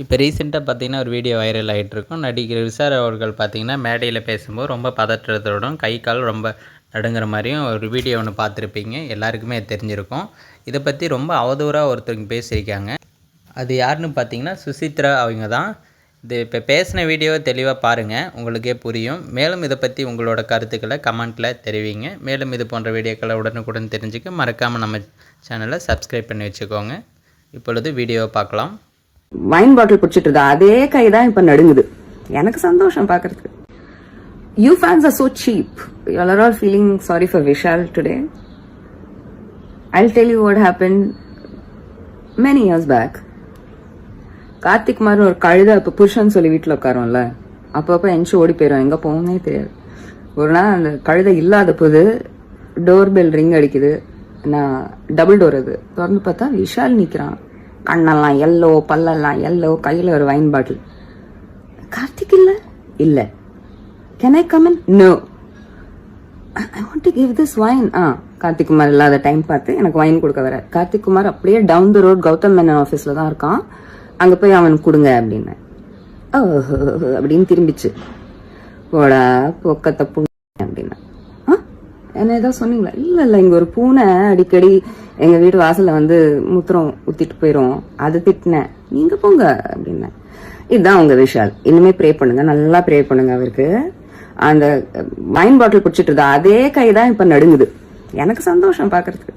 இப்போ ரீசெண்டாக பார்த்தீங்கன்னா ஒரு வீடியோ வைரல் ஆகிட்டுருக்கும் நடிகர் விசார் அவர்கள் பார்த்தீங்கன்னா மேடையில் பேசும்போது ரொம்ப பதற்றத்தோடும் கை கால் ரொம்ப நடுங்கிற மாதிரியும் ஒரு வீடியோ ஒன்று பார்த்துருப்பீங்க. எல்லாருக்குமே தெரிஞ்சிருக்கும். இதை பற்றி ரொம்ப அவதூறாக ஒருத்தருங்க பேசியிருக்காங்க. அது யாருன்னு பார்த்தீங்கன்னா சுசித்ரா அவங்க தான். இது இப்போ பேசின வீடியோ தெளிவாக பாருங்கள் உங்களுக்கே புரியும். மேலும் இதை பற்றி உங்களோட கருத்துக்களை கமெண்ட்டில் தெரிவிங்க. மேலும் இது போன்ற வீடியோக்களை உடனுக்குடன் தெரிஞ்சுக்க மறக்காமல் நம்ம சேனலை சப்ஸ்கிரைப் பண்ணி வச்சுக்கோங்க. இப்பொழுது வீடியோவை பார்க்கலாம். வைன் பாட்டில் குடிச்சிட்டு இருந்தா அதே கை தான் இப்ப நடுங்குது. எனக்கு சந்தோஷம் பாக்குறதுக்கு. You fans are so cheap you are all feeling sorry for Vishal today I tell you what happen many years back Karthik மாதிரி ஒரு கழுதை இப்போ புருஷன் சொல்லி வீட்டில் உட்காரோம்ல. அப்பப்போ எஞ்சி ஓடி போயிடும் எங்க போகணும்னே தெரியாது. ஒரு நாள் அந்த கழுதை இல்லாத போது டோர் பெல் ரிங் அடிக்குது. நான் டபுள் டோர் அது. திறந்து பார்த்தா விஷால் நிக்கிறான். கண்ணெல்லாம் எல்லோ பல்லெல்லாம் எல்லோ கையில் ஒரு வைன் பாட்டில் கார்த்திக் இல்லை? இல்லை. Can I come on no I want to give this wine ah Karthik Kumar இல்லாத டைம் பார்த்து எனக்கு வைன் கொடுக்க வர கார்த்திக் குமார் அப்படியே down the road Gautham Menon ஆஃபீஸில் தான் இருக்கான். அங்கே போய் அவனுக்கு கொடுங்க அப்படின்னு ஓஹோ அப்படின்னு திரும்பிச்சு. போடா பொக்கத்தை புண்ணு அப்படின்னா. என்ன ஏதோ சொன்னீங்களா? இல்ல இல்ல இங்க ஒரு பூனை அடிக்கடி எங்க வீட்டு வாசல்ல வந்து மூத்திரம் ஊத்திட்டு போயிரும். அது திட்டினேன். நீங்க போங்க அப்படின்னேன். இதுதான் உங்க விஷால். இனிமே ப்ரே பண்ணுங்க. நல்லா ப்ரே பண்ணுங்க அவருக்கு. அந்த வைன் பாட்டில் குடிச்சிட்டு இருந்தா அதே கை தான் இப்ப நடுங்குது. எனக்கு சந்தோஷம் பாக்குறதுக்கு.